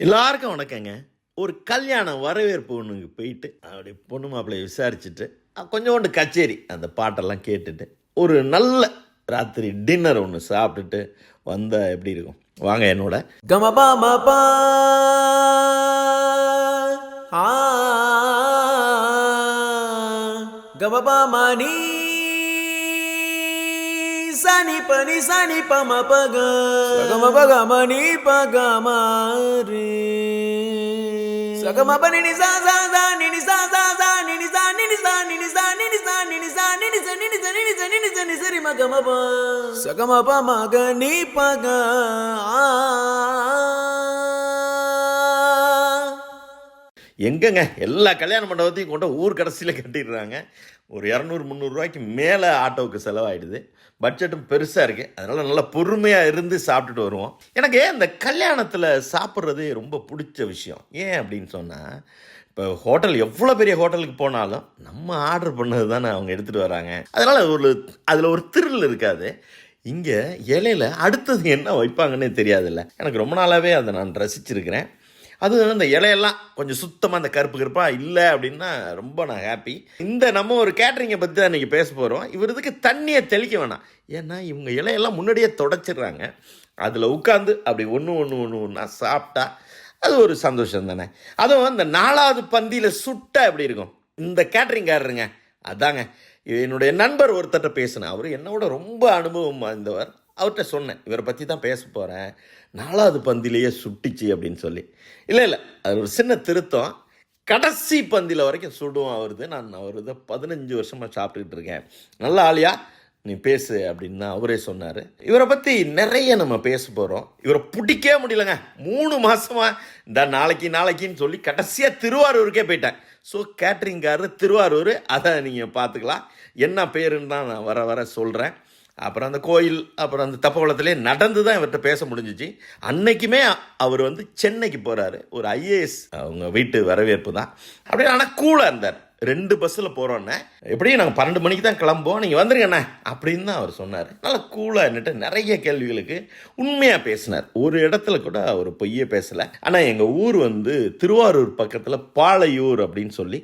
எல்லாருக்கும் வணக்கங்க. ஒரு கல்யாண வரவேற்பு ஒன்றுக்கு போயிட்டு அப்படி பொண்ணு மாப்பிள்ளைய விசாரிச்சுட்டு கொஞ்சோண்டு கச்சேரி அந்த பாட்டெல்லாம் கேட்டுட்டு ஒரு நல்ல ராத்திரி டின்னர் ஒன்று சாப்பிட்டுட்டு வந்த எப்படி இருக்கும்? வாங்க என்னோட. Gama ba கமபா ba సాని పని సాని పమ పగ సగమ పగ మని పగ మారి సగమ పని ని సా సా సా ని ని సా సా సా ని ని సా ని ని సా ని ని సా ని ని సా ని ని సా ని ని సా ని ని సా ని ని సా ని ని సా ని సరి మగ మబ సగమ ప మగ ని పగ எங்கங்க? எல்லா கல்யாண மண்டபத்தையும் கொண்டு ஊர் கடைசியில் கட்டிடுறாங்க. ஒரு இரநூறு முந்நூறுரூவாய்க்கு மேலே ஆட்டோவுக்கு செலவாயிடுது. பட்ஜெட்டும் பெருசாக இருக்குது அதனால் நல்லா பொறுமையாக இருந்து சாப்பிட்டுட்டு வருவோம். எனக்கு இந்த கல்யாணத்தில் சாப்பிட்றது ரொம்ப பிடிச்ச விஷயம்? ஏன் அப்படின்னு சொன்னால் இப்போ ஹோட்டல் எவ்வளோ பெரிய ஹோட்டலுக்கு போனாலும் நம்ம ஆர்டர் பண்ணது தானே அவங்க எடுத்துகிட்டு வராங்க. அதனால் ஒரு அதில் ஒரு திருள் இருக்காது. இங்கே இலையில அடுத்தது என்ன வைப்பாங்கன்னே தெரியாதுல்ல. எனக்கு ரொம்ப நாளாகவே அதை நான் ரசிச்சிருக்கிறேன். அது அந்த இலையெல்லாம் கொஞ்சம் சுத்தமாக அந்த கருப்பு கருப்பாக இல்லை அப்படின்னா ரொம்ப நான் ஹாப்பி இந்த நம்ம ஒரு கேட்ரிங்கை பற்றி தான் இன்றைக்கி பேச போகிறோம் இவர் இதுக்கு தண்ணியை தெளிக்க வேணாம். ஏன்னா இவங்க இலையெல்லாம் முன்னாடியே தொடச்சிடுறாங்க. அதில் உட்காந்து அப்படி ஒன்று ஒன்று ஒன்று ஒன்றா சாப்பிட்டா அது ஒரு சந்தோஷம் தானே. அதுவும் அந்த நாலாவது பந்தியில் சுட்ட எப்படி இருக்கும்? இந்த கேட்ரிங்காரருங்க அதாங்க. என்னுடைய நண்பர் ஒருத்தர்கிட்ட பேசினேன். அவர் என்னோட ரொம்ப அனுபவம் வாய்ந்தவர். அவர்கிட்ட சொன்னேன் இவரை பற்றி தான் பேச போகிறேன் நாலாவது பந்திலேயே சுட்டிச்சு அப்படின்னு சொல்லி. இல்லை இல்லை அது ஒரு சின்ன திருத்தம். கடைசி பந்தியில் வரைக்கும் சுடுவோம் அவருது. நான் அவருது பதினஞ்சு வருஷமாக சாப்பிட்டுக்கிட்டு இருக்கேன். நல்ல ஆளியா? நீ பேசு அப்படின்னு தான் அவரே சொன்னார். இவரை பற்றி நிறைய நம்ம பேச போகிறோம் இவரை பிடிக்கவே முடியலங்க. மூணு மாதமாக இந்த நாளைக்கு நாளைக்குன்னு சொல்லி கடைசியாக திருவாரூருக்கே போயிட்டேன். ஸோ கேட்ரிங்காரர் திருவாரூர். அதை நீங்கள் பார்த்துக்கலாம். என்ன பேருன்னு தான் நான் வர வர சொல்கிறேன் அப்புறம் அந்த கோயில் அப்புறம் அந்த தப்பகுளத்திலே நடந்து தான் இவர்கிட்ட பேச முடிஞ்சிச்சு. அன்னைக்குமே அவர் வந்து சென்னைக்கு போகிறாரு ஒரு ஐஏஎஸ் அவங்க வீட்டு வரவேற்பு தான். அப்படியே ஆனால் கூலாக இருந்தார். ரெண்டு பஸ்ஸில் போகிறோன்னே எப்படியும் நாங்கள் பன்னெண்டு மணிக்கு தான் கிளம்புவோம். நீங்கள் வந்துருங்கண்ணே அப்படின்னு தான் அவர் சொன்னார். நல்லா கூலாக இருந்துட்டு நிறைய கேள்விகளுக்கு உண்மையாக பேசினார். ஒரு இடத்துல கூட அவர் பொய்யே பேசலை. ஆனால் எங்கள் ஊர் வந்து திருவாரூர் பக்கத்தில் பாளையூர் அப்படின்னு சொல்லி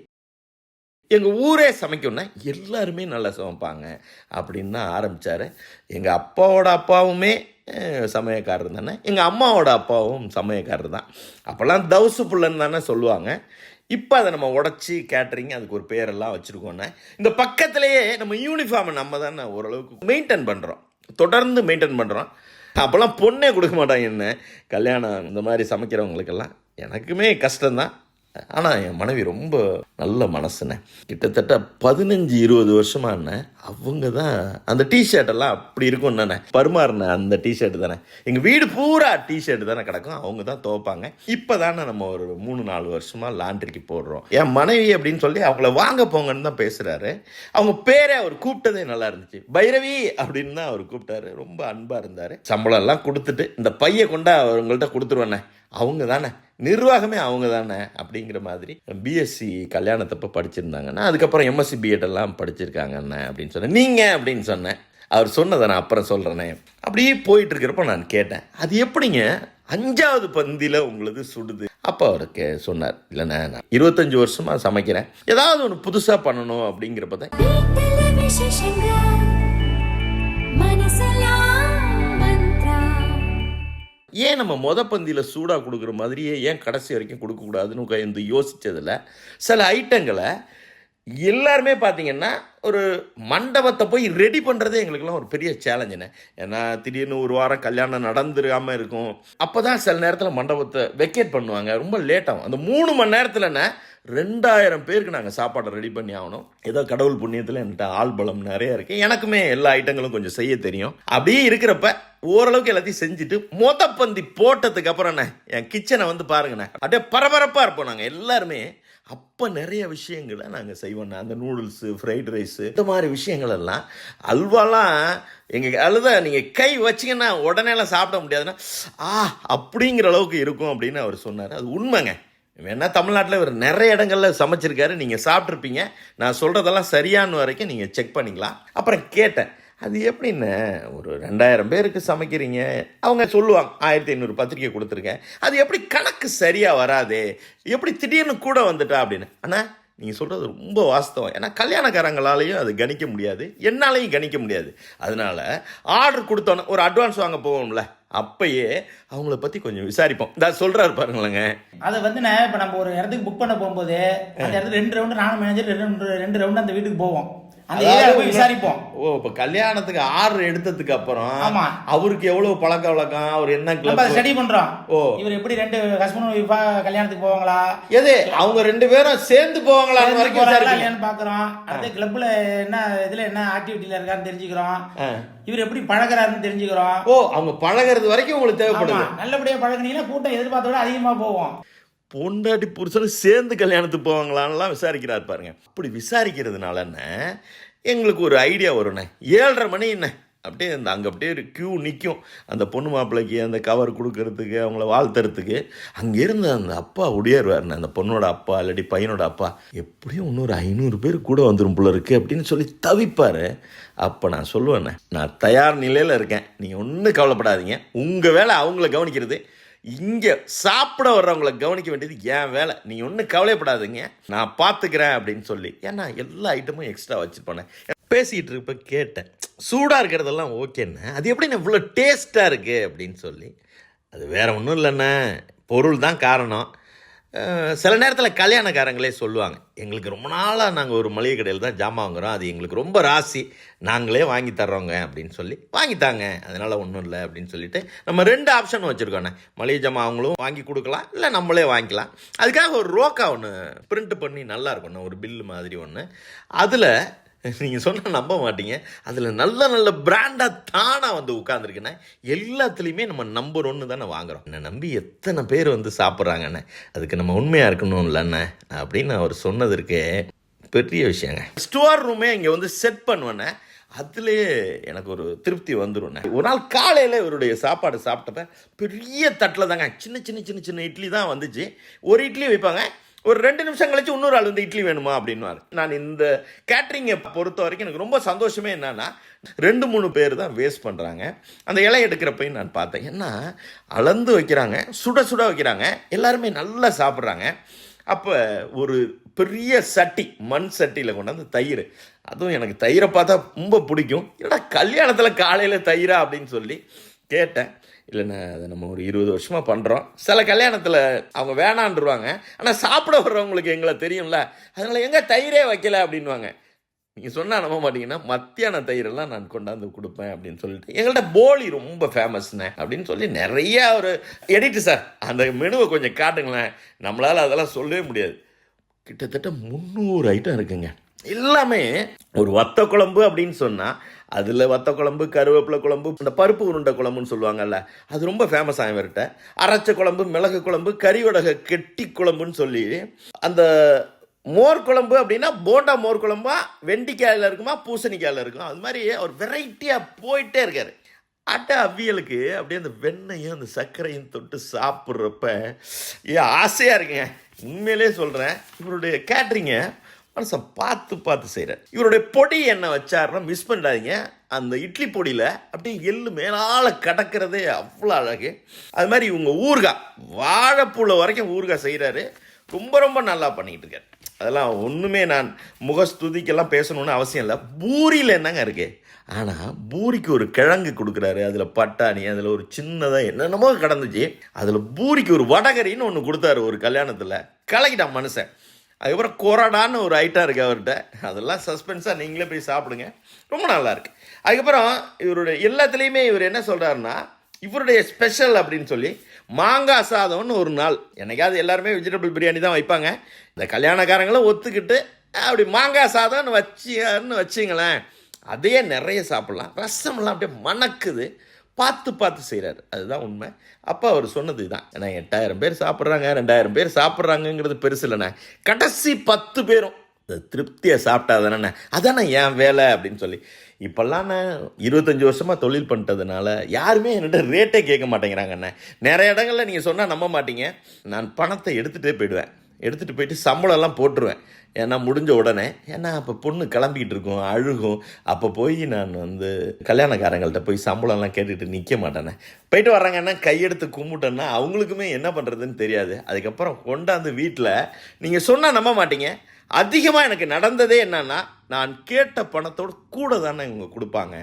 எங்கள் ஊரே சமைக்கணும்னா எல்லாருமே நல்லா சமைப்பாங்க அப்படின்னு தான் ஆரம்பித்தார் எங்கள் அப்பாவோட அப்பாவுமே சமயக்காரர் சமையக்காரர் தானே. எங்கள் அம்மாவோட அப்பாவும் சமையக்காரர் தான். அப்போல்லாம் தவுசு புள்ளன்னு தானே சொல்லுவாங்க. இப்போ அதை நம்ம உடச்சி கேட்டரிங் அதுக்கு ஒரு பேரெல்லாம் வச்சுருக்கோன்னே இந்த பக்கத்துலேயே நம்ம யூனிஃபார்மை நம்ம தானே ஓரளவுக்கு மெயின்டைன் பண்ணுறோம் தொடர்ந்து மெயின்டைன் பண்ணுறோம் அப்போல்லாம் பொண்ணே கொடுக்க மாட்டாங்க என்ன? கல்யாணம் இந்த மாதிரி சமைக்கிறவங்களுக்கெல்லாம் எனக்குமே கஷ்டம்தான். ஆனால் என் மனைவி ரொம்ப நல்ல மனசுனேன் கிட்டத்தட்ட பதினஞ்சு இருபது வருஷமா என்ன அவங்க தான் அந்த டிஷர்ட்டெல்லாம் அப்படி இருக்கும் தானே? பருமாறின அந்த டிஷர்ட் தானே? எங்கள் வீடு பூரா டிஷர்ட் தானே கிடக்கும். அவங்க தான் துவைப்பாங்க. இப்போ தானே நம்ம ஒரு மூணு நாலு வருஷமாக லாண்ட்ரிக்கு போடுறோம். என் மனைவி அப்படின்னு சொல்லி அவங்கள வாங்க போங்கன்னு தான் பேசுகிறாரு அவங்க பேரே அவர் கூப்பிட்டதே நல்லா இருந்துச்சு. பைரவி அப்படின்னு தான் அவர் கூப்பிட்டாரு. ரொம்ப அன்பாக இருந்தார். சம்பளம் எல்லாம் கொடுத்துட்டு இந்த பையை கொண்டா அவங்கள்ட்ட கொடுத்துருவேண்ணே. அவங்க தானே நிர்வாகமே அவங்க தானே அப்படிங்கிற மாதிரி பிஎஸ்சி கல்யாணத்தப்போ படிச்சிருந்தாங்கன்னா அதுக்கப்புறம் எம்எஸ்சி பிஎட் எல்லாம் படிச்சிருக்காங்கண்ணே அப்படின்னு சொன்னேன். நீங்கள் அப்படின்னு சொன்னேன். அவர் சொன்னதை நான் அப்புறம் சொல்கிறேனே அப்படியே போயிட்டு இருக்கிறப்ப நான் கேட்டேன். அது எப்படிங்க? அஞ்சாவது பந்தியில் உங்களது சுடுது. அப்போ அவருக்கு கே சொன்னார். இல்லைண்ணே நான் இருபத்தஞ்சி வருஷமாக சமைக்கிறேன். ஏதாவது ஒன்று புதுசாக பண்ணணும் அப்படிங்கிறப்ப தான் ஏன் நம்ம மொத பந்தியில் சூடாக கொடுக்குற மாதிரியே ஏன் கடைசி வரைக்கும் கொடுக்கக்கூடாதுன்னு உட்காந்து யோசித்ததில் சில ஐட்டங்களை எல்லாருமே பார்த்தீங்கன்னா ஒரு மண்டபத்தை போய் ரெடி பண்ணுறதே எங்களுக்கெல்லாம் ஒரு பெரிய சேலஞ்சுண்ணே ஏன்னா திடீர்னு ஒரு வாரம் கல்யாணம் நடந்துருக்காமல் இருக்கும். அப்போ தான் சில நேரத்தில் மண்டபத்தை வெக்கேட் பண்ணுவாங்க. ரொம்ப லேட்டாகும் அந்த மூணு மணி நேரத்தில்ண்ணே ரெண்டாயிரம் பேருக்கு நாங்கள் சாப்பாடை ரெடி பண்ணி ஆகணும். ஏதோ கடவுள் புண்ணியத்தில் என்கிட்ட ஆள் பலம் நிறைய இருக்குது எனக்குமே எல்லா ஐட்டங்களும் கொஞ்சம் செய்ய தெரியும். அப்படியே இருக்கிறப்ப ஓரளவுக்கு எல்லாத்தையும் செஞ்சுட்டு மொத்தப்பந்தி போட்டதுக்கு அப்புறம் என் கிச்சனை வந்து பாருங்கண்ணே. அப்படியே பரபரப்பாக இருப்போம் நாங்கள் எல்லாருமே. அப்போ நிறைய விஷயங்களை நாங்கள் செய்வோண்ணே அந்த நூடுல்ஸு ஃப்ரைட் ரைஸு இந்த மாதிரி விஷயங்கள் எல்லாம் அல்வாலாம் எங்கள் அழுத நீங்கள் கை வச்சிங்கன்னா உடனேலாம் சாப்பிட முடியாதுன்னா ஆ அப்படிங்கிற அளவுக்கு இருக்கும் அப்படின்னு அவர் சொன்னார். அது உண்மைங்க. வேணா தமிழ்நாட்டில் இவர் நிறைய இடங்கள்ல சமைச்சிருக்காரு. நீங்கள் சாப்பிட்ருப்பீங்க நான் சொல்கிறதெல்லாம் சரியான வரைக்கும் நீங்கள் செக் பண்ணிக்கலாம். அப்புறம் கேட்டேன். அது எப்படின்னு ஒரு ரெண்டாயிரம் பேருக்கு சமைக்கிறீங்க. அவங்க சொல்லுவாங்க ஆயிரத்தி ஐநூறு பத்திரிக்கை கொடுத்துருக்கேன். அது எப்படி கணக்கு சரியாக வராதே? எப்படி திடீர்னு கூட வந்துட்டா? அப்படின்னு. ஆனால் நீங்கள் சொல்கிறது ரொம்ப வாஸ்தவம். ஏன்னா கல்யாணக்காரங்களாலையும் அது கணிக்க முடியாது. என்னாலையும் கணிக்க முடியாது. அதனால ஆர்டர் கொடுத்தோன்னே ஒரு அட்வான்ஸ் வாங்க போவோம்ல. அப்பயே அவங்கள பற்றி கொஞ்சம் விசாரிப்போம். இந்த சொல்கிறாரு பாருங்களேங்க. அதை வந்து நான் இப்போ நம்ம ஒரு இடத்துக்கு புக் பண்ண போகும்போது அந்த இடத்துல ரெண்டு ரவுண்டு நானும் மேனேஜர் ரெண்டு ரெண்டு ரவுண்டு அந்த வீட்டுக்கு போவோம். அந்த ஏரியாவில் போய் விசாரிப்போம். ஓ இப்போ கல்யாணத்துக்கு ஆர்டர் எடுத்ததுக்கு அப்புறம் ஆமா. அவருக்கு எவ்வளவு பழக்க வழக்கம்? அவர் என்ன நம்ம அதை? ஸ்டடி பண்றோம். ஓ. இவர் எப்படி ரெண்டு ஹஸ்பண்ட் ஒய்ஃபா கல்யாணத்துக்கு போவாங்களா? எது? அவங்க ரெண்டு பேரும் சேர்ந்து சேர்ந்து வரைக்கும். இல்லையான்னு பாக்குறோம் அடுத்து கிளப்ல என்ன இதுல என்ன ஆக்டிவிட்டில இருக்கான்னு தெரிஞ்சுக்கிறோம். இவர் எப்படி பழகுறாருன்னு தெரிஞ்சுக்கிறோம். ஓ அவங்க பழகுறது வரைக்கும் உங்களுக்கு ஆமா தேவைப்படுது நல்லபடியா பழகுனீங்கன்னா கூட்டம் எதிர்பார்த்த விட அதிகமா போவோம் பொண்டாட்டி புருஷனும் சேர்ந்து கல்யாணத்துக்கு போவாங்களான்லாம் விசாரிக்கிறார் பாருங்க. அப்படி விசாரிக்கிறதுனால என்ன? எங்களுக்கு ஒரு ஐடியா வரும்ண்ணே. ஏழரை மணி என்ன? அப்படியே அந்த அங்கே அப்படியே ஒரு க்யூ நிற்கும் அந்த பொண்ணு மாப்பிள்ளைக்கு அந்த கவர் கொடுக்கறதுக்கு அவங்கள வாழ்த்துறதுக்கு. அங்கே இருந்த அந்த அப்பா ஒடியாருவாருண்ணே. அந்த பொண்ணோட அப்பா இல்லாட்டி பையனோட அப்பா. எப்படியும் இன்னொரு ஐநூறு பேர் கூட வந்துடும் போல இருக்கு அப்படின்னு சொல்லி தவிப்பார். அப்போ நான் சொல்லுவேண்ணே. நான் தயார் நிலையில் இருக்கேன். நீங்கள் ஒன்றும் கவலைப்படாதீங்க. உங்கள் வேலை அவங்கள கவனிக்கிறது. இங்கே சாப்பிட வர்றவங்கள கவனிக்க வேண்டியது என் வேலை. நீ ஒன்றும் கவலைப்படாதுங்க. நான் பார்த்துக்கிறேன் அப்படின்னு சொல்லி. ஏன்னா எல்லா ஐட்டமும் எக்ஸ்ட்ரா வச்சுருப்பேன். பேசிக்கிட்டு இருப்ப கேட்டேன். சூடாக இருக்கிறதெல்லாம் ஓகேண்ணே அது எப்படிண்ணே? இவ்வளோ டேஸ்ட்டாக இருக்குது அப்படின்னு சொல்லி. அது வேறு ஒன்றும் இல்லைண்ணே. பொருள் தான் காரணம். சில நேரத்தில் கல்யாணக்காரங்களே சொல்லுவாங்க எங்களுக்கு ரொம்ப நாளாக நாங்கள் ஒரு மளிகை கடையில் தான் ஜாமான் வாங்குறோம். அது எங்களுக்கு ரொம்ப ராசி. நாங்களே வாங்கி தர்றோங்க அப்படின்னு சொல்லி வாங்கித்தாங்க அதனால் ஒன்றும் இல்லை அப்படின்னு சொல்லிட்டு நம்ம ரெண்டு ஆப்ஷன் வச்சுருக்கோண்ணே மளிகை ஜாமான் அவங்களும் வாங்கி கொடுக்கலாம் இல்லை நம்மளே வாங்கிக்கலாம். அதுக்காக ஒரு ரோக்கா ஒன்று பிரிண்ட் பண்ணி நல்லா இருக்கும்ண்ணே ஒரு பில்லு மாதிரி ஒன்று அதில் நீங்கள் சொன்ன நம்ப மாட்டீங்க. அதில் நல்ல நல்ல பிராண்டாக தானாக வந்து உட்காந்துருக்குண்ணே எல்லாத்துலேயுமே நம்ம நம்பர் ஒன்று தானே வாங்குகிறோம் என்னை நம்பி எத்தனை பேர் வந்து சாப்பிட்றாங்கண்ணே அதுக்கு நம்ம உண்மையாக இருக்கணும் இல்லைண்ணே அப்படின்னு அவர் சொன்னது இருக்கு பெரிய விஷயங்க. ஸ்டோர் ரூமே இங்கே வந்து செட் பண்ணுவேண்ணே அதுலேயே எனக்கு ஒரு திருப்தி வந்துடும்ண்ணே ஒரு நாள் காலையில் இவருடைய சாப்பாடு சாப்பிட்டப்ப பெரிய தட்டில் தாங்க சின்ன சின்ன சின்ன சின்ன இட்லி தான் வந்துச்சு. ஒரு இட்லி வைப்பாங்க ஒரு ரெண்டு நிமிஷம் கழிச்சு இன்னொரு ஆள் வந்து இட்லி வேணுமா அப்படின்னுவார். நான் இந்த கேட்ரிங்கை பொறுத்த வரைக்கும் எனக்கு ரொம்ப சந்தோஷமே என்னன்னா ரெண்டு மூணு பேர் தான் வேஸ்ட் பண்ணுறாங்க அந்த இலை எடுக்கிறப்பையும் நான் பார்த்தேன். ஏன்னா அளந்து வைக்கிறாங்க சுட சுட வைக்கிறாங்க. எல்லாருமே நல்லா சாப்பிட்றாங்க. அப்போ ஒரு பெரிய சட்டி மண் சட்டியில் கொண்டாந்து தயிர். அதுவும் எனக்கு தயிரை பார்த்தா ரொம்ப பிடிக்கும். ஏன்னா கல்யாணத்தில் காலையில் தயிரா அப்படின்னு சொல்லி கேட்டேன். இல்லைண்ணா அதை நம்ம ஒரு இருபது வருஷமாக பண்ணுறோம் சில கல்யாணத்தில் அவங்க வேணான்ருவாங்க ஆனால் சாப்பிட வர்றவங்களுக்கு எங்களை தெரியும்ல அதனால் எங்கே தயிரே வைக்கல அப்படின்வாங்க நீங்கள் சொன்னால் நம்ப மாட்டீங்கன்னா மத்தியான தயிரெல்லாம் நான் கொண்டாந்து கொடுப்பேன் அப்படின்னு சொல்லிட்டு எங்கள்கிட்ட போலி ரொம்ப ஃபேமஸ்ண்ணே அப்படின்னு சொல்லி நிறைய ஒரு எடிட்டு சார் அந்த மெனுவை கொஞ்சம் காட்டுங்களேன். நம்மளால் அதெல்லாம் சொல்லவே முடியாது. கிட்டத்தட்ட முந்நூறு ஐட்டம் இருக்குங்க. எல்லாமே ஒரு வத்த குழம்பு அப்படின்னு சொன்னால் அதில் வத்த குழம்பு கருவேப்பிலை குழம்பு இந்த பருப்பு உருண்டை குழம்புன்னு சொல்லுவாங்கல்ல அது ரொம்ப ஃபேமஸ் ஆகிவர்கிட்ட அரைச்ச குழம்பு மிளகு குழம்பு கறிவடக கெட்டி குழம்புன்னு சொல்லி அந்த மோர் குழம்பு அப்படின்னா போண்டா மோர் குழம்பா வெண்டிக்காயில் இருக்குமா பூசணிக்காயில் இருக்கும் அது மாதிரி அவர் வெரைட்டியாக போயிட்டே இருக்காரு. அட்டை அவ்வியலுக்கு அப்படியே அந்த வெண்ணையும் அந்த சர்க்கரையும் தொட்டு சாப்பிட்றப்ப ஏன் ஆசையாக இருக்குங்க உண்மையிலே சொல்கிறேன் இவருடைய கேட்ரிங்கை மனுஷன் பார்த்து பார்த்து செய்கிறார் இவருடைய பொடி என்ன வச்சாருன்னா மிஸ் பண்ணிடாதீங்க. அந்த இட்லி பொடியில் அப்படியே எள்ளு மேலால் கடக்கிறதே அவ்வளோ அழகு. அது மாதிரி இவங்க ஊறுகாய் வாழைப்பூவில் வரைக்கும் ஊறுகாய் செய்கிறாரு ரொம்ப ரொம்ப நல்லா பண்ணிக்கிட்டு இருக்கார். அதெல்லாம் ஒன்றுமே நான் முகஸ்துதிக்கெல்லாம் பேசணும்னு அவசியம் இல்லை. பூரியில் என்னங்க இருக்கு? ஆனால் பூரிக்கு ஒரு கிழங்கு கொடுக்குறாரு. அதில் பட்டாணி அதில் ஒரு சின்னதாக என்னென்னமோ கடந்துச்சு. அதில் பூரிக்கு ஒரு வடகரின்னு ஒன்று கொடுத்தாரு ஒரு கல்யாணத்தில். கலக்கிட்டான் மனுஷன். அதுக்கப்புறம் கொரடான்னு ஒரு ஐட்டம் இருக்குது அவர்கிட்ட. அதெல்லாம் சஸ்பென்ஸாக நீங்களே போய் சாப்பிடுங்க. ரொம்ப நல்லாயிருக்கு அதுக்கப்புறம் இவருடைய எல்லாத்துலேயுமே இவர் என்ன சொல்கிறாருன்னா இவருடைய ஸ்பெஷல் அப்படின்னு சொல்லி மாங்காய் சாதம்னு ஒரு நாள் என்னைக்காவது எல்லாருமே வெஜிடபிள் பிரியாணி தான் வைப்பாங்க. இந்த கல்யாணக்காரங்களும் ஒத்துக்கிட்டு அப்படி மாங்காய் சாதம்னு வச்சுன்னு வச்சிங்களேன். அதையே நிறைய சாப்பிட்லாம். ரசம்லாம் அப்படியே மணக்குது. பார்த்து பார்த்து செய்கிறாரு அதுதான் உண்மை. அப்போ அவர் சொன்னது தான் ஏன்னா எட்டாயிரம் பேர் சாப்பிட்றாங்க ரெண்டாயிரம் பேர் சாப்பிட்றாங்கங்கிறது பெருசு இல்லைண்ணே. கடைசி பத்து பேரும் திருப்தியை சாப்பிட்டா தானே அதானே என் வேலை அப்படின்னு சொல்லி. இப்போல்லாம் நான் இருபத்தஞ்சி வருஷமாக தொழில் பண்ணிட்டதுனால யாருமே என்கிட்ட ரேட்டே கேட்க மாட்டேங்கிறாங்கண்ணே. நிறைய இடங்களில் நீங்கள் சொன்னால் நம்ப மாட்டீங்க. நான் பணத்தை எடுத்துகிட்டே போயிடுவேன். எடுத்துகிட்டு போயிட்டு சம்பளம்லாம் போட்டுருவேன். ஏன்னா முடிஞ்ச உடனே ஏன்னா அப்போ பொண்ணு கிளம்பிக்கிட்டு இருக்கும் அழுகும். அப்போ போய் நான் வந்து கல்யாணக்காரங்கள்ட்ட போய் சம்பளம்லாம் கேட்டுட்டு நிற்க மாட்டேனே. போயிட்டு வர்றாங்கன்னா கையெடுத்து கும்பிட்டேன்னா அவங்களுக்குமே என்ன பண்ணுறதுன்னு தெரியாது. அதுக்கப்புறம் கொண்டாந்து வீட்டில் நீங்கள் சொன்னால் நம்ப மாட்டீங்க. அதிகமாக எனக்கு நடந்ததே என்னன்னா நான் கேட்ட பணத்தோட கூட தானே இவங்க கொடுப்பாங்க.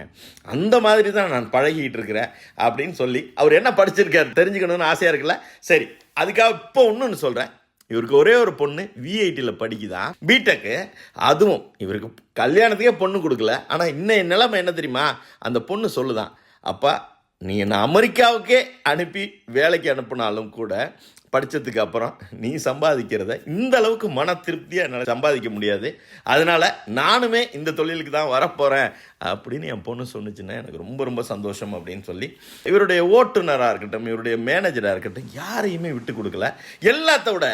அந்த மாதிரி தான் நான் பழகிட்டு இருக்கிறேன் அப்படின்னு சொல்லி அவர் என்ன படிச்சிருக்காரு தெரிஞ்சுக்கணும்னு ஆசையாக இருக்குல்ல? சரி அதுக்காக இப்போ ஒன்றுன்னு சொல்கிறேன் இவருக்கு ஒரே ஒரு பொண்ணு விஐடியில் படிக்குதான் பிடெக்கு அதுவும் இவருக்கு கல்யாணத்துக்கே பொண்ணு கொடுக்கல. ஆனால் இன்னும் நிலைமை என்ன தெரியுமா? அந்த பொண்ணு சொல்லுதான் அப்பா நீ என்னை அமெரிக்காவுக்கே அனுப்பி வேலைக்கு அனுப்பினாலும் கூட படித்ததுக்கு அப்புறம் நீ சம்பாதிக்கிறத இந்த அளவுக்கு மன திருப்தியாக என்னால் சம்பாதிக்க முடியாது. அதனால் நானுமே இந்த தொழிலுக்கு தான் வரப்போகிறேன் அப்படின்னு என் பொண்ணு சொன்னுச்சுன்னா எனக்கு ரொம்ப ரொம்ப சந்தோஷம் அப்படின்னு சொல்லி இவருடைய ஓட்டுநராக இருக்கட்டும் இவருடைய மேனேஜராக இருக்கட்டும் யாரையுமே விட்டு கொடுக்கல. எல்லாத்த விட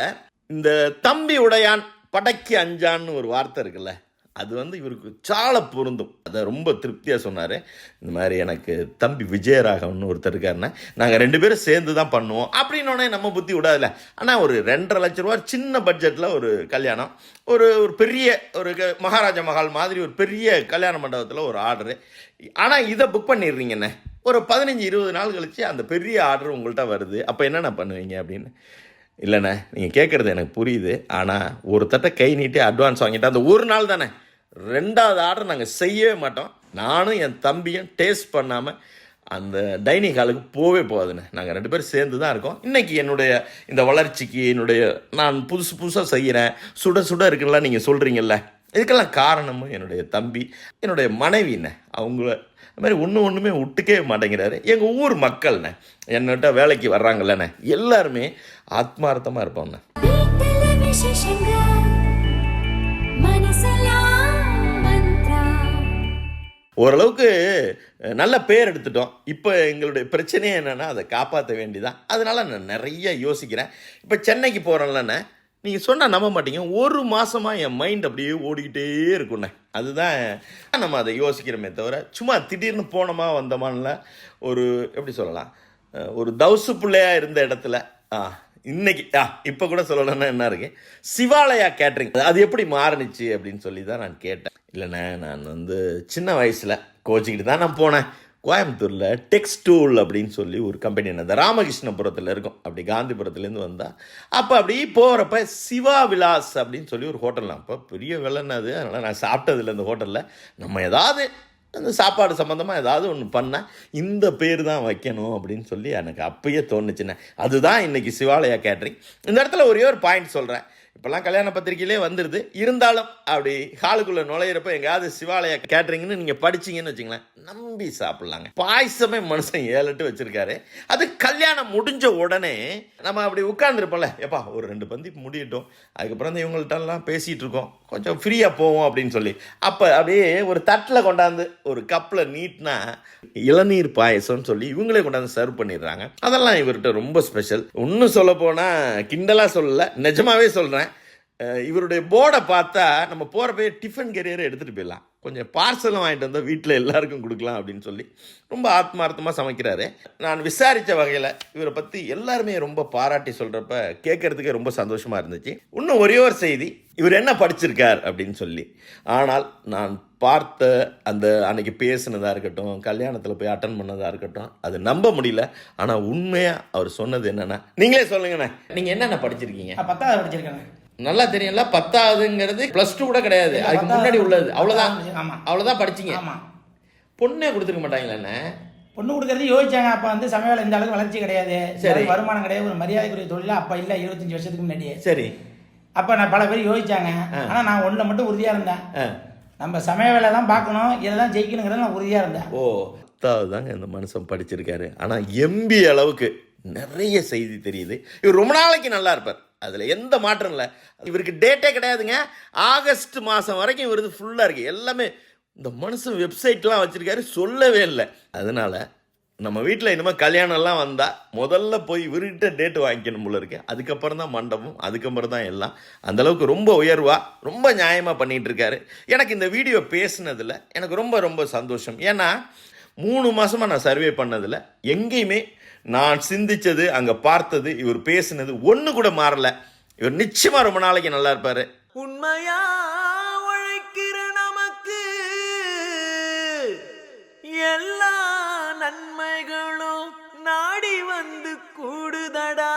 இந்த தம்பி உடையான் படைக்கு அஞ்சான்னு ஒரு வார்த்தை இருக்குல்ல அது வந்து இவருக்கு சால பொருந்தும். அதை ரொம்ப திருப்தியாக சொன்னார். இந்த மாதிரி எனக்கு தம்பி விஜயராகவன் ஒருத்தர் இருக்காருன்னா நாங்கள் ரெண்டு பேரும் சேர்ந்து தான் பண்ணுவோம். அப்படின்னோடனே நம்ம புத்தி விடாதுல ஆனால் ஒரு ரெண்டரை லட்ச ரூபா சின்ன பட்ஜெட்டில் ஒரு கல்யாணம் ஒரு ஒரு பெரிய ஒரு க- மகாராஜா மகால் மாதிரி ஒரு பெரிய கல்யாண மண்டபத்தில் ஒரு ஆர்டரு ஆனால் இதை புக் பண்ணிடுறீங்கண்ணே ஒரு பதினஞ்சு இருபது நாள் கழித்து அந்த பெரிய ஆர்டர் உங்கள்கிட்ட வருது. அப்போ என்னென்ன பண்ணுவீங்க அப்படின்னு? இல்லைண்ணே நீங்கள் கேட்குறது எனக்கு புரியுது. ஆனால் ஒரு தட்டை கை நீட்டி அட்வான்ஸ் வாங்கிட்டு அந்த ஒரு நாள் தானே. ரெண்டாவது ஆர்டர் நாங்கள் செய்யவே மாட்டோம். நானும் என் தம்பியும் டேஸ்ட் பண்ணாமல் அந்த டைனிங் ஹாலுக்கு போவே போகாதுண்ணே. நாங்கள் ரெண்டு பேரும் சேர்ந்து தான் இருக்கோம். இன்றைக்கி என்னுடைய இந்த வளர்ச்சிக்கு என்னுடைய நான் புதுசு புதுசாக செய்கிறேன் சுட சுட இருக்குல்ல நீங்கள் சொல்கிறீங்கல்ல இதுக்கெல்லாம் காரணமும் என்னுடைய தம்பி என்னுடைய மனைவிண்ணே அவங்கள அது மாதிரி ஒன்று ஒன்றுமே விட்டுக்கவே மாட்டேங்கிறாரு. எங்கள் ஊர் மக்கள்ண்ணே என்னட்ட வேலைக்கு வர்றாங்கல்லண்ணே எல்லாருமே ஆத்மார்த்தமாக இருப்பாங்க ஓரளவுக்கு நல்ல பேர் எடுத்துட்டோம். இப்போ எங்களுடைய பிரச்சனையே என்னென்னா அதை காப்பாற்ற வேண்டிதான். அதனால் நான் நிறைய யோசிக்கிறேன். இப்போ சென்னைக்கு போகிறேன்லண்ணே நீங்கள் சொன்னால் நம்ப மாட்டீங்க. ஒரு மாதமாக என் மைண்ட் அப்படியே ஓடிக்கிட்டே இருக்குண்ணே அதுதான் நம்ம அதை யோசிக்கிறோமே தவிர சும்மா திடீர்னு போனோமா வந்தோமான்ல ஒரு எப்படி சொல்லலாம் ஒரு தவுசு பிள்ளையாக இருந்த இடத்துல ஆ இன்னைக்கு ஆ இப்போ கூட சொல்லணும்னா என்ன இருக்கு? சிவாலயா கேட்ரிங் அது எப்படி மாறுனுச்சு அப்படின்னு சொல்லி தான் நான் கேட்டேன். இல்லைண்ணே நான் வந்து சின்ன வயசில் கோச்சிக்கிட்டு தான் நான் போனேன். கோயம்புத்தூரில் டெக்ஸ்டூல் அப்படின்னு சொல்லி ஒரு கம்பெனி அந்த ராமகிருஷ்ணபுரத்தில் இருக்கும். அப்படி காந்திபுரத்துலேருந்து வந்தால் அப்போ அப்படி போகிறப்ப சிவா விலாஸ் அப்படின்னு சொல்லி ஒரு ஹோட்டல் அப்போ பெரிய விலைன்னு அது. அதனால் நான் சாப்பிட்டதில்லை இந்த ஹோட்டலில் நம்ம ஏதாவது அந்த சாப்பாடு சம்மந்தமாக ஏதாவது ஒன்று பண்ணால் இந்த பேர் தான் வைக்கணும் அப்படின்னு சொல்லி எனக்கு அப்பயே தோணுச்சுண்ணே அதுதான் இன்றைக்கி சிவாலயா கேட்ரிங் இந்த இடத்துல ஒரே ஒரு பாயிண்ட் சொல்கிறேன் இப்போல்லாம் கல்யாண பத்திரிக்கையிலே வந்துடுது இருந்தாலும் அப்படி ஹாலுக்குள்ளே நுழையிறப்ப எங்கேயாவது சிவாலயா கேட்ரிங்னு நீங்கள் படிச்சீங்கன்னு வச்சுங்களேன் நம்பி சாப்பிட்லாங்க. பாயசமே மனுஷன் ஏழு எட்டு வச்சுருக்காரு. அது கல்யாணம் முடிஞ்ச உடனே நம்ம அப்படி உட்காந்துருப்போம்ல எப்பா ஒரு ரெண்டு பந்தி முடியட்டும். அதுக்கப்புறம் தான் இவங்கள்ட்டெல்லாம் பேசிகிட்டு இருக்கோம். கொஞ்சம் ஃப்ரீயாக போவோம் அப்படின்னு சொல்லி. அப்போ அப்படியே ஒரு தட்டில் கொண்டாந்து ஒரு கப்பில் நீட்னா இளநீர் பாயசம்னு சொல்லி இவங்களே கொண்டாந்து சர்வ் பண்ணிடுறாங்க. அதெல்லாம் இவர்கிட்ட ரொம்ப ஸ்பெஷல் ஒன்றும் சொல்ல போனால் கிண்டலாக சொல்லலை. நிஜமாவே சொல்கிறேன் இவருடைய போர்டை பார்த்தா நம்ம போகிறப்ப டிஃபன் கேரியரை எடுத்துகிட்டு போயிடலாம். கொஞ்சம் பார்சலும் வாங்கிட்டு வந்தால் வீட்டில் எல்லாருக்கும் கொடுக்கலாம் அப்படின்னு சொல்லி ரொம்ப ஆத்மார்த்தமாக சமைக்கிறாரு. நான் விசாரித்த வகையில் இவரை பற்றி எல்லாருமே ரொம்ப பாராட்டி சொல்கிறப்ப கேட்குறதுக்கே ரொம்ப சந்தோஷமாக இருந்துச்சு. இன்னும் ஒரே ஒரு செய்தி இவர் என்ன படிச்சிருக்கார் அப்படின்னு சொல்லி. ஆனால் நான் பார்த்த அந்த அன்னைக்கு பேசுனதாக இருக்கட்டும் கல்யாணத்தில் போய் அட்டன் பண்ணதாக இருக்கட்டும் அது நம்ப முடியல. ஆனால் உண்மையாக அவர் சொன்னது என்னென்னா நீங்களே சொல்லுங்கண்ணே நீங்கள் என்னென்ன படிச்சிருக்கீங்க? பத்தாவது படிச்சிருக்கேன். நல்லா தெரியும்ல பத்தாவதுங்கிறது ப்ளஸ் டூ கூட கிடையாது. அதுக்கு முன்னாடி உள்ளது. அவ்வளோதான். அவ்வளோதான் படிச்சீங்க. ஆமா. பொண்ணே கொடுத்துருக்க மாட்டாங்களே பொண்ணு கொடுக்கறது யோசிச்சாங்க. அப்ப வந்து சமையல் இந்த அளவுக்கு வளர்ச்சி கிடையாது. சரி. வருமானம் கிடையாது. ஒரு மரியாதைக்குரிய தொழில் அப்ப இல்ல இருபத்தஞ்சு வருஷத்துக்கு முன்னாடியே. சரி. அப்ப நான் பல பேர் யோசிச்சாங்க. ஆனா நான் ஒண்ணுல மட்டும் உறுதியா இருந்தேன். நம்ம சமய வேலை தான் பார்க்கணும். இதெல்லாம் ஜெயிக்கணுங்கிறத நான் உறுதியா இருந்தேன். ஓ பத்தாவது தாங்க இந்த மனுஷன் படிச்சிருக்காரு. ஆனால் எம்பி அளவுக்கு நிறைய செய்தி தெரியுது. இவர் ரொம்ப நாளைக்கு நல்லா இருப்பார். அதில் எந்த மாற்றம் இல்லை. இவருக்கு டேட்டே கிடையாதுங்க. ஆகஸ்ட் மாதம் வரைக்கும் இவரது ஃபுல்லாக இருக்குது எல்லாமே இந்த மனுஷன் வெப்சைட்லாம் வச்சுருக்காரு சொல்லவே இல்லை. அதனால் நம்ம வீட்டில் இனிமேல் கல்யாணம்லாம் வந்தால் முதல்ல போய் இவர்கிட்ட டேட்டு வாங்கிக்கணும் போல இருக்கு. அதுக்கப்புறம் தான் மண்டபம் அதுக்கப்புறம் தான் எல்லாம். அந்தளவுக்கு ரொம்ப உயர்வாக ரொம்ப நியாயமாக பண்ணிகிட்டு இருக்காரு. எனக்கு இந்த வீடியோ பேசினதில் எனக்கு ரொம்ப ரொம்ப சந்தோஷம். ஏன்னா மூணு மாதமாக நான் சர்வே பண்ணதில் எங்கேயுமே நான் சிந்திச்சது அங்கே பார்த்தது இவர் பேசினது ஒன்று கூட மாறல. இவர் நிச்சயமாக ரொம்ப நாளைக்கு நல்லா இருப்பார். உண்மையா உழைக்கிற நமக்கு எல்லா நன்மைகளும் நாடி வந்து கூடுதடா.